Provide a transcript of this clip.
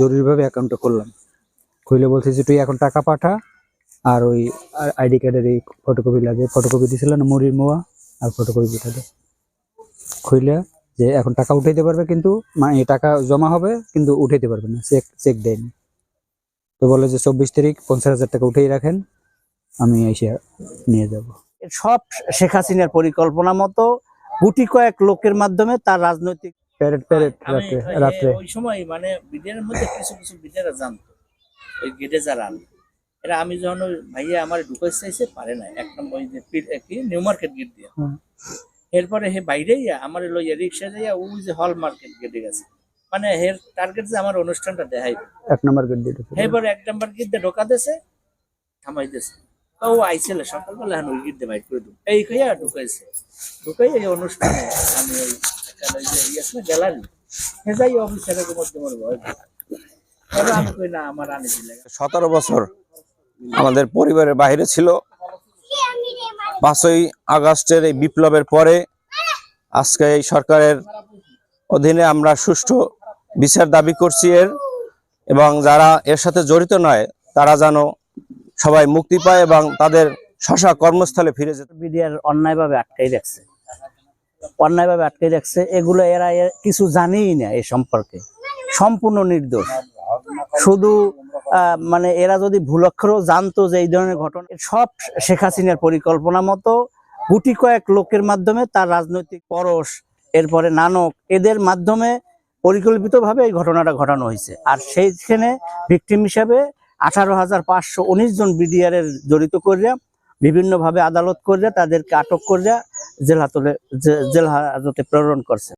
জরুরিভাবে অ্যাকাউন্টটা করলাম খুলে বলতেছে তুই এখন টাকা পাঠা, আর ওই আইডি কার্ডের এই ফটোকপি লাগে। ফটোকপি দিছিল না মুড়ির মোয়া, আর ফটোকপি পাঠাতে খুইলে যে, এখন টাকা উঠাইতে পারবে কিন্তু মা এই টাকা জমা হবে, কিন্তু উঠাইতে পারবে না চেক চেক দেয়নি। তো বলে যে, চব্বিশ তারিখ পঞ্চাশ হাজার টাকা উঠেই রাখেন, আমি এসে নিয়ে যাব। সব শেখ হাসিনার পরিকল্পনা মতো গুটি কয়েক লোকের মাধ্যমে তার রাজনৈতিক প্যারেড প্যারেড আমি রাত্রে ওই- সময় মানে মধ্যে কিছু কিছু জানতো। ওই গেটে যারা আনলো। এরা আমি যখন ওই ভাইয়া আমার চাইছে পারে না এক নম্বর ওই যে কি? নিউ মার্কেট গেট দিয়ে। এরপরে হে বাইরেই আমার লইয়া রিক্সা যাইয়া ওই যে হল মার্কেট গেটে গেছে। মানে হের টার্গেট যে আমার অনুষ্ঠানটা দেখাইবে। এক নম্বর গেট দিয়ে এবার এক নাম্বার গিট দিয়ে ঢোকা দিয়েছে থামাই দিয়েছে ও আইছিল সকালবেলা এখন ওই গিট দিয়ে বাইর করে দেবো। এই কইয়া ঢুকাইছে। ঢুকাই এই অনুষ্ঠানে আমি ওই ইয়ে গ্যালারি। অফিসারের মধ্যে আমার ভয় সতেরো বছর আমাদের পরিবারের বাইরে ছিল। পাঁচই আগস্টের এই বিপ্লবের পরে আজকে এই সরকারের অধীনে আমরা সুষ্ঠু বিচার দাবি করছি এর এবং যারা এর সাথে জড়িত নয় তারা যেন সবাই মুক্তি পায় এবং তাদের শশা কর্মস্থলে ফিরে যেতে বিডিআর অন্যায়ভাবে আটকাই রাখছে। অন্যায়ভাবে আটকে রাখছে, এগুলো এরা কিছু জানেই না এ সম্পর্কে। সম্পূর্ণ নির্দোষ। শুধু মানে এরা যদি ভুলক্ষরও জানতো যে এই ধরনের ঘটনা, সব শেখ হাসিনার পরিকল্পনা মতো গুটি কয়েক লোকের মাধ্যমে তার রাজনৈতিক পরশ, এরপরে নানক, এদের মাধ্যমে পরিকল্পিতভাবে এই ঘটনাটা ঘটানো হয়েছে। আর সেইখানে ভিকটিম হিসাবে আঠারো হাজার পাঁচশো উনিশ জন বিডিআর এর জড়িত করিয়া বিভিন্নভাবে আদালত করে তাদেরকে আটক করে জেল হাতলে জেল হাজতে প্রেরণ করছে।